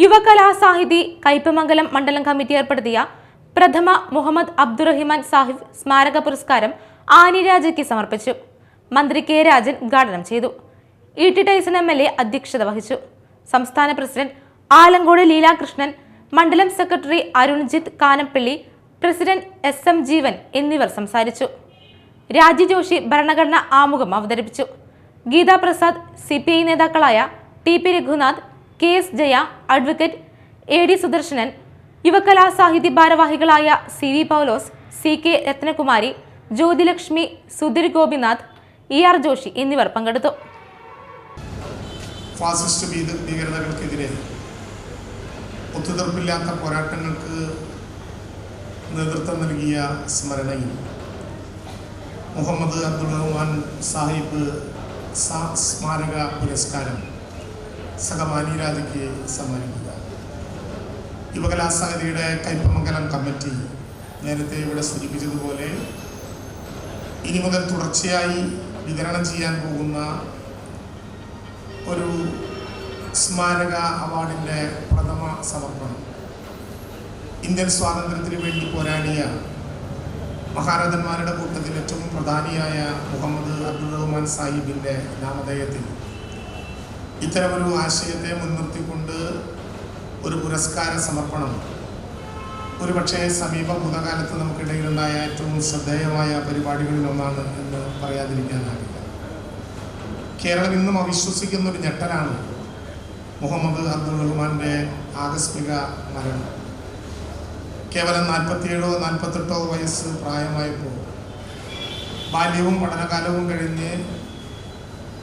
യുവകലാസാഹിതി കയ്പമംഗലം മണ്ഡലം കമ്മിറ്റി ഏർപ്പെടുത്തിയ പ്രഥമ മുഹമ്മദ് അബ്ദുറഹിമാൻ സാഹിബ് സ്മാരക പുരസ്കാരം ആനി രാജയ്ക്ക് സമർപ്പിച്ചു. മന്ത്രി കെ രാജൻ ഉദ്ഘാടനം ചെയ്തു. E T Tyson M L A അധ്യക്ഷത വഹിച്ചു. സംസ്ഥാന പ്രസിഡന്റ് ആലങ്കോട് ലീലാകൃഷ്ണൻ മണ്ഡലം secretary Arunjith Kanappally president S M Jeevan എന്നിവർ സംസാരിച്ചു. രാജി ജോഷി ഭരണഘടനാ ആമുഖം അവതരിപ്പിച്ചു. Geetha Prasad C P I നേതാക്കളായ T P Raghunath K S Jaya advocate A D Sudarshanan Yuvakala Sahithya ഭാരവാഹികളായ C V Paulose C K Rathnakumari Jyothilakshmi Sudheer Gopinath E R Joshi എന്നിവർ പങ്കെടുത്തു. Fascist ഭീകരതകൾക്കെതിരെ ഒത്തുതീർപ്പില്ലാത്ത പോരാട്ടങ്ങൾക്ക് നേതൃത്വം നൽകിയ സ്മരണയിൽ മുഹമ്മദ് അബ്ദുൾ റഹ്മാൻ സാഹിബ് സ്മാരക പുരസ്കാരം സഹമാനി രാജയ്ക്ക് സമ്മാനിക്കുക. യുവകലാസമിതിയുടെ കൈപ്പമംഗലം കമ്മിറ്റി നേരത്തെ ഇവിടെ സൂചിപ്പിച്ചതുപോലെ ഇനി മുതൽ തുടർച്ചയായി വിതരണം ചെയ്യാൻ പോകുന്ന ഒരു സ്മാരക അവാർഡിന്റെ പ്രഥമ സമർപ്പണം. ഇന്ത്യൻ സ്വാതന്ത്ര്യത്തിന് വേണ്ടി പോരാടിയ മഹാരഥന്മാരുടെ കൂട്ടത്തിൽ ഏറ്റവും പ്രധാനിയായ മുഹമ്മദ് അബ്ദുൾ റഹ്മാൻ സാഹിബിന്റെ നാമധേയത്തിൽ ഇത്തരമൊരു ആശയത്തെ മുൻനിർത്തിക്കൊണ്ട് ഒരു പുരസ്കാര സമർപ്പണം. ഒരു പക്ഷേ സമീപ ഭൂതകാലത്ത് നമുക്കിടയിലുണ്ടായ ഏറ്റവും ശ്രദ്ധേയമായ പരിപാടികളിലൊന്നാണ് എന്ന് പറയാതിരിക്കാനാകില്ല. കേരളം ഇന്നും അവിശ്വസിക്കുന്ന ഒരു ഞെട്ടലാണ് മുഹമ്മദ് അബ്ദുൾ റഹ്മാന്റെ ആകസ്മിക മരണം. കേവലം നാൽപ്പത്തിയേഴോ നാൽപ്പത്തെട്ടോ വയസ്സ് പ്രായമായപ്പോൾ ബാല്യവും പഠനകാലവും കഴിഞ്ഞ്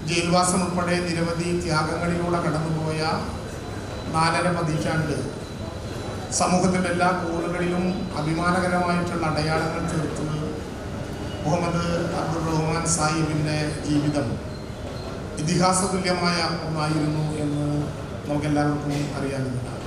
ജയിൽവാസം ഉൾപ്പെടെ നിരവധി ത്യാഗങ്ങളിലൂടെ കടന്നുപോയ നാലര പതിറ്റാണ്ട് സമൂഹത്തിന്റെ എല്ലാ കോണുകളിലും അഭിമാനകരമായിട്ടുള്ള അടയാളങ്ങൾ തീർത്ത് മുഹമ്മദ് അബ്ദുൾ റഹ്മാൻ സാഹിബിന്റെ ജീവിതം. ഇതിഹാസ തുല്യമായ ഒന്നായിരുന്നു എന്ന് നമുക്കെല്ലാവർക്കും അറിയാവുന്നതാണ്.